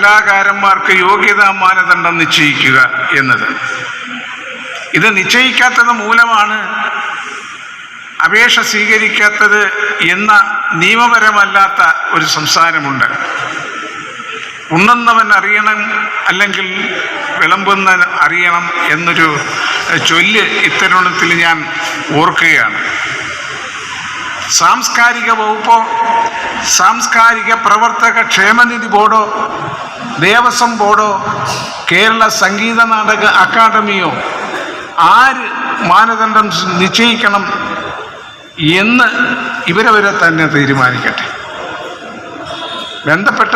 കലാകാരന്മാർക്ക് യോഗ്യതാ മാനദണ്ഡം നിശ്ചയിക്കുക എന്നത്. ഇത് നിശ്ചയിക്കാത്തത് മൂലമാണ് അപേക്ഷ സ്വീകരിക്കാത്തത് എന്ന നിയമപരമല്ലാത്ത ഒരു സംസാരമുണ്ട്. ഉണ്ണുന്നവൻ അറിയണം അല്ലെങ്കിൽ വിളമ്പുന്ന അറിയണം എന്നൊരു ചൊല്ല് ഇത്തരുണത്തിൽ ഞാൻ ഓർക്കുകയാണ്. സാംസ്കാരിക വകുപ്പോ സാംസ്കാരിക പ്രവർത്തക ക്ഷേമനിധി ബോർഡോ ദേവസ്വം ബോർഡോ കേരള സംഗീത നാടക അക്കാദമിയോ ആര് മാനദണ്ഡം നിശ്ചയിക്കണം എന്ന് ഇവരവരെ തന്നെ തീരുമാനിക്കട്ടെ. ബന്ധപ്പെട്ട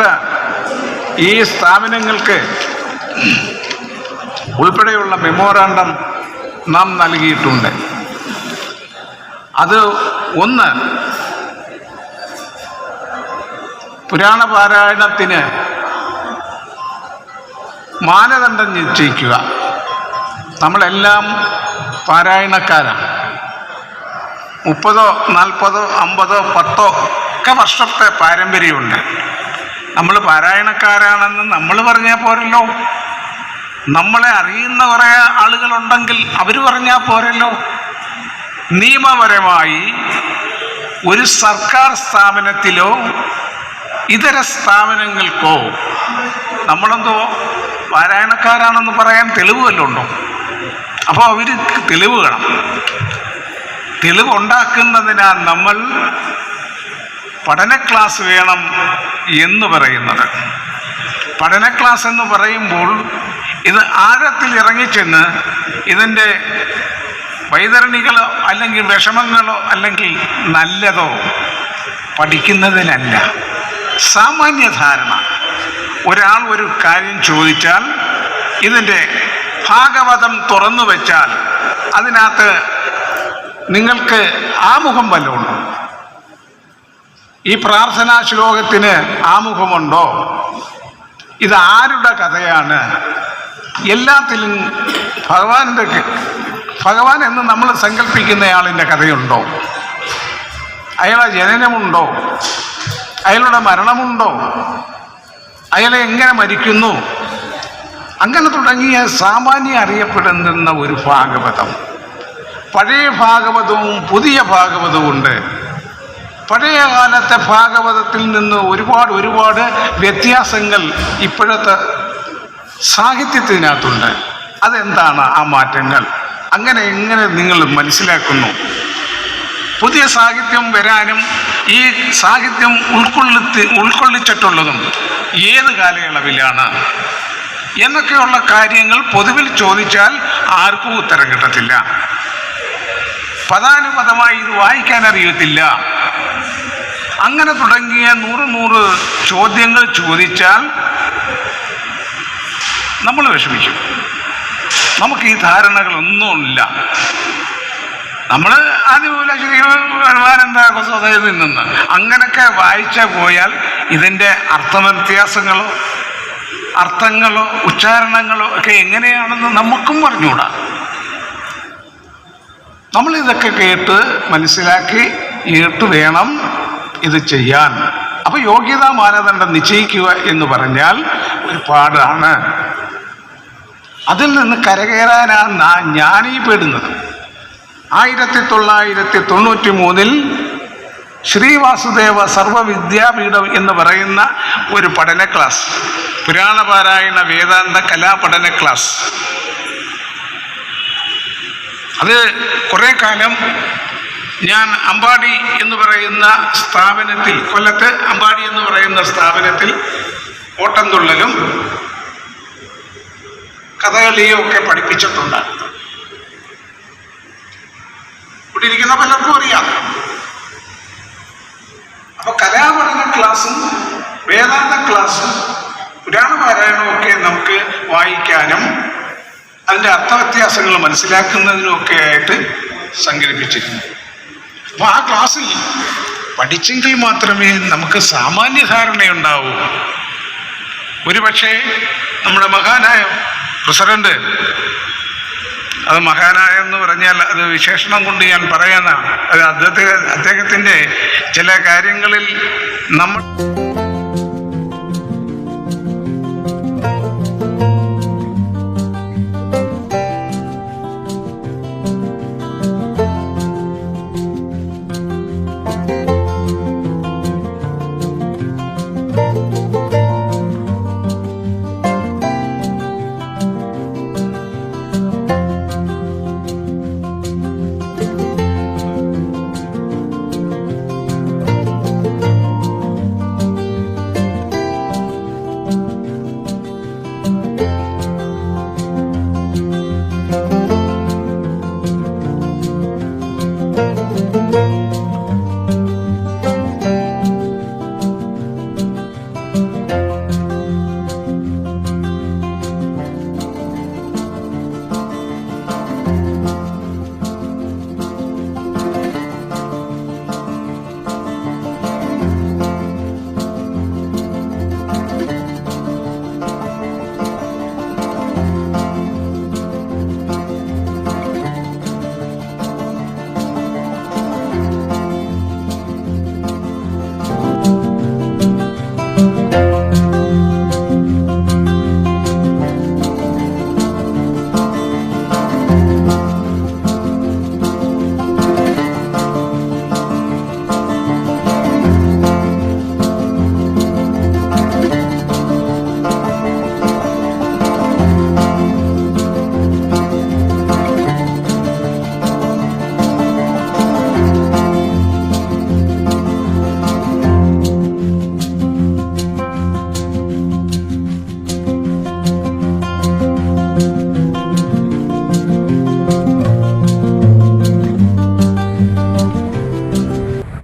ഈ സ്ഥാപനങ്ങൾക്ക് ഉൾപ്പെടെയുള്ള മെമ്മോറാണ്ടം നാം നൽകിയിട്ടുണ്ട്. അത് ഒന്ന് പുരാണ പാരായണത്തിന് മാനദണ്ഡം നിശ്ചയിക്കുക. നമ്മളെല്ലാം പാരായണക്കാരാണ്. മുപ്പതോ നാൽപ്പതോ അമ്പതോ പത്തോ ഒക്കെ വർഷത്തെ പാരമ്പര്യമുണ്ട്. നമ്മൾ പാരായണക്കാരാണെന്ന് നമ്മൾ പറഞ്ഞാൽ പോരല്ലോ. നമ്മളെ അറിയുന്ന കുറേ ആളുകളുണ്ടെങ്കിൽ അവർ പറഞ്ഞാൽ പോരല്ലോ. നിയമപരമായി ഒരു സർക്കാർ സ്ഥാപനത്തിലോ ഇതര സ്ഥാപനങ്ങൾക്കോ നമ്മളെന്തോ പാരായണക്കാരാണെന്ന് പറയാൻ തെളിവ് വല്ലതും ഉണ്ടോ? അപ്പോൾ അവർ തെളിവ് വേണം. തെളിവ് ഉണ്ടാക്കുന്നതിനാൽ നമ്മൾ പഠന ക്ലാസ് വേണം എന്ന് പറയുന്നത്. പഠന ക്ലാസ് എന്ന് പറയുമ്പോൾ ഇത് ആഴത്തിൽ ഇറങ്ങിച്ചെന്ന് ഇതിന്റെ വൈതരണികളോ അല്ലെങ്കിൽ വിഷമങ്ങളോ അല്ലെങ്കിൽ നല്ലതോ പഠിക്കുന്നതിനല്ല. സാമാന്യ ധാരണ ഒരാൾ ഒരു കാര്യം ചോദിച്ചാൽ ഇതിന്റെ ഭാഗവതം തുറന്നു വെച്ചാൽ അതിനകത്ത് നിങ്ങൾക്ക് ആമുഖം വല്ലതുണ്ടോ ഈ പ്രാർത്ഥനാ ശ്ലോകത്തിന് ആമുഖമുണ്ടോ? ഇത് ആരുടെ കഥയാണ്? എല്ലാത്തിലും ഭഗവാന്റെ ഭഗവാൻ എന്ന് നമ്മൾ സങ്കല്പിക്കുന്നയാളിന്റെ കഥയുണ്ടോ? അയാളുടെ ജനനമുണ്ടോ? അയാളുടെ മരണമുണ്ടോ? അയാളെ എങ്ങനെ മരിക്കുന്നു? അങ്ങനെ തുടങ്ങിയ സാമാന്യം അറിയപ്പെടുന്ന ഒരു ഭാഗവതം. പഴയ ഭാഗവതവും പുതിയ ഭാഗവതവും ഉണ്ട്. പഴയ കാലത്തെ ഭാഗവതത്തിൽ നിന്ന് ഒരുപാട് ഒരുപാട് വ്യത്യാസങ്ങൾ ഇപ്പോഴത്തെ സാഹിത്യത്തിനകത്തുണ്ട്. അതെന്താണ് ആ മാറ്റങ്ങൾ? അങ്ങനെ എങ്ങനെ നിങ്ങൾ മനസ്സിലാക്കുന്നു? പുതിയ സാഹിത്യം വരാനും ഈ സാഹിത്യം ഉൾക്കൊള്ളിച്ച് ഉൾക്കൊള്ളിച്ചിട്ടുള്ളതും ഏത് കാലയളവിലാണ്? എന്നൊക്കെയുള്ള കാര്യങ്ങൾ പൊതുവിൽ ചോദിച്ചാൽ ആർക്കും ഉത്തരം കിട്ടത്തില്ല. പദാനുപദമായി ഇത് വായിക്കാൻ അറിയത്തില്ല. അങ്ങനെ തുടങ്ങിയ നൂറ് നൂറ് ചോദ്യങ്ങൾ ചോദിച്ചാൽ നമ്മൾ വിഷമിക്കും. നമുക്ക് ഈ ധാരണകളൊന്നുമില്ല. നമ്മൾ ആദ്യമൂല ശ്രീ പരമാനന്ദ സ്വതയിൽ നിന്നെന്ന്. അങ്ങനൊക്കെ വായിച്ച പോയാൽ ഇതിന്റെ അർത്ഥവ്യത്യാസങ്ങളോ അർത്ഥങ്ങളോ ഉച്ചാരണങ്ങളോ ഒക്കെ എങ്ങനെയാണെന്ന് നമുക്കും പറഞ്ഞുകൂടാ നമ്മൾ ഇതൊക്കെ കേട്ട് മനസ്സിലാക്കി കേട്ട് വേണം ഇത് ചെയ്യാൻ. അപ്പൊ യോഗ്യതാ മാനദണ്ഡം നിശ്ചയിക്കുക എന്ന് പറഞ്ഞാൽ ഒരു പാടാണ്. അതിൽ നിന്ന് കരകയറാനാണ് ഞാൻ ഞാനീ പെടുന്നത്. ആയിരത്തി തൊള്ളായിരത്തി തൊണ്ണൂറ്റി മൂന്നിൽ ശ്രീവാസുദേവ സർവവിദ്യാപീഠം എന്ന് പറയുന്ന ഒരു പഠന ക്ലാസ് പുരാണപാരായണ വേദാന്ത കലാപഠന ക്ലാസ്. അത് കുറേ കാലം ഞാൻ അമ്പാടി എന്ന് പറയുന്ന സ്ഥാപനത്തിൽ കൊല്ലത്ത് അമ്പാടി എന്ന് പറയുന്ന സ്ഥാപനത്തിൽ ഓട്ടംതുള്ളലും കഥകളിയും ഒക്കെ പഠിപ്പിച്ചിട്ടുണ്ടായിരുന്നു ഇരിക്കുന്ന പലർക്കും അറിയാം. അപ്പൊ കലാപഠന ക്ലാസ്സും വേദാന്ത ക്ലാസ്സും പുരാണ പാരായണവും ഒക്കെ നമുക്ക് വായിക്കാനും അതിന്റെ അർത്ഥവ്യത്യാസങ്ങൾ മനസ്സിലാക്കുന്നതിനും ഒക്കെ ആയിട്ട് സംഘടിപ്പിച്ചിരുന്നു അപ്പോൾ ആ ക്ലാസ്സിൽ പഠിച്ചെങ്കിൽ മാത്രമേ നമുക്ക് സാമാന്യ ധാരണയുണ്ടാവൂ ഒരുപക്ഷെ നമ്മുടെ മഹാനായ പ്രസിഡന്റ് അത് മഹാനായ എന്ന് പറഞ്ഞാൽ അത് വിശേഷണം കൊണ്ട് ഞാൻ പറയുന്നതാണ്. അത് അദ്ദേഹത്തെ അദ്ദേഹത്തിന്റെ ചില കാര്യങ്ങളിൽ നമ്മൾ